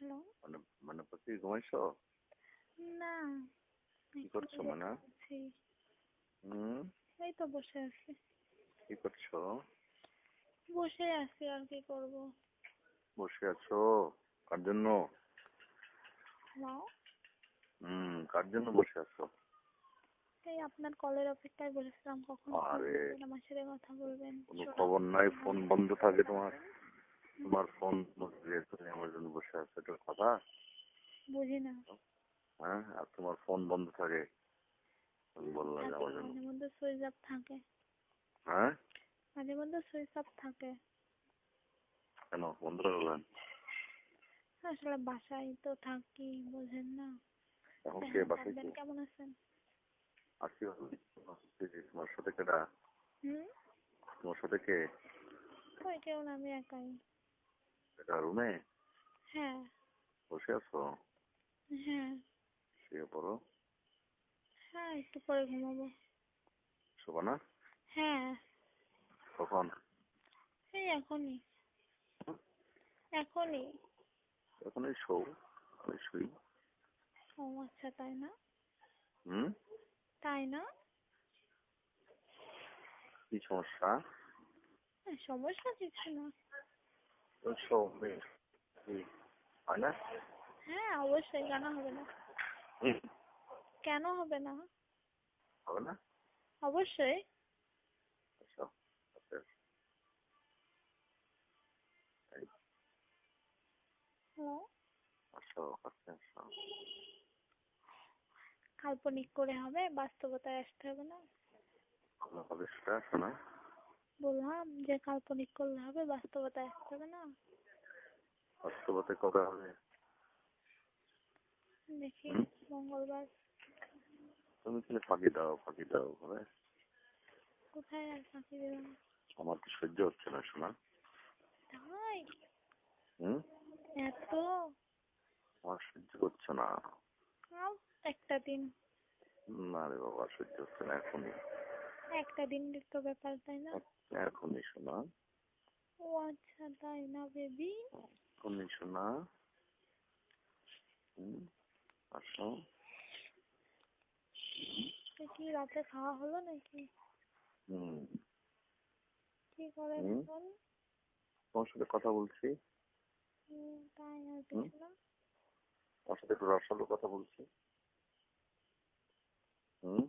Hello মানে মানে কি ঘুমাইছো? না কি করছ মানে? হুম? এই তো বসে আছি। কি করছ? বসে আছি আর কি করব? বসে আছো? কার জন্য? হুম কার জন্য বসে আছো? এই আপনার কলের অপেক্ষায় বসেছিলাম কখন। আমার সাথে কথা বলবেন? কোনো খবর নাই ফোন বন্ধ থাকে তোমার। তোমার ফোন আমার জন্য বসে আছো এটা কথা? বুঝি না। হ্যাঁ আর তোমার ফোন বন্ধ থাকে? তুমি বললা যে আমার জন্য। মধ্যে সুইচ অফ থাকে। হ্যাঁ? মাঝে মধ্যে সুইচ অফ থাকে। কেন? বন্ধ রাখলেন আসলে বাসায় তো থাকি বোঝেন না। এখন কে কেমন বাসায় কেমন আছেন? আসি তোমার সাথে হুম? তোমার সাথে কে? ওই কেউ না আমি একাই। রুমে হ্যাঁ। বসে আছো? হ্যাঁ। শুয়ে পড়ো। হ্যাঁ একটু পরে ঘুমাবো। না? হ্যাঁ। কখন? এই এখনই। এখনই। এখন এই শো আমি শুই। ও আচ্ছা তাই না? হুম? তাই না? কি সমস্যা? না, সমস্যা কিছু না। হয় না? হ্যাঁ অবশ্যই। কেন হবে না? কেন হবে না? হবে না? অবশ্যই। কাল্পনিক করে হবে? বাস্তবতায় আসতে হবে না? কোনো হবে সেটা বললাম যে কাল্পনিক করলে হবে বাস্তবতায় আসতে হবে না। বাস্তবতে কবে হবে? দেখি মঙ্গলবার। তুমি তাহলে ফাঁকি দাও ফাঁকি দাও হবে? কোথায় আর ফাঁকি দিলাম আমার তো সহ্য হচ্ছে না শোনা। তাই? হুম? এত? আমার সহ্য হচ্ছে না। একটা দিন। না রে বাবা সহ্য হচ্ছে না এখনই। একটা দিন তো ব্যাপার তাই না? এখনই শোনা। ও আচ্ছা তাই না বেবি? এখনই শোনা। আসো। কি রাতে খাওয়া হলো নাকি? হুম। কি করেন হুম? এখন? তোমার সাথে কথা বলছি। তাই আর? কিছু না তোমার সাথে একটু রসালো কথা বলছি। হুম।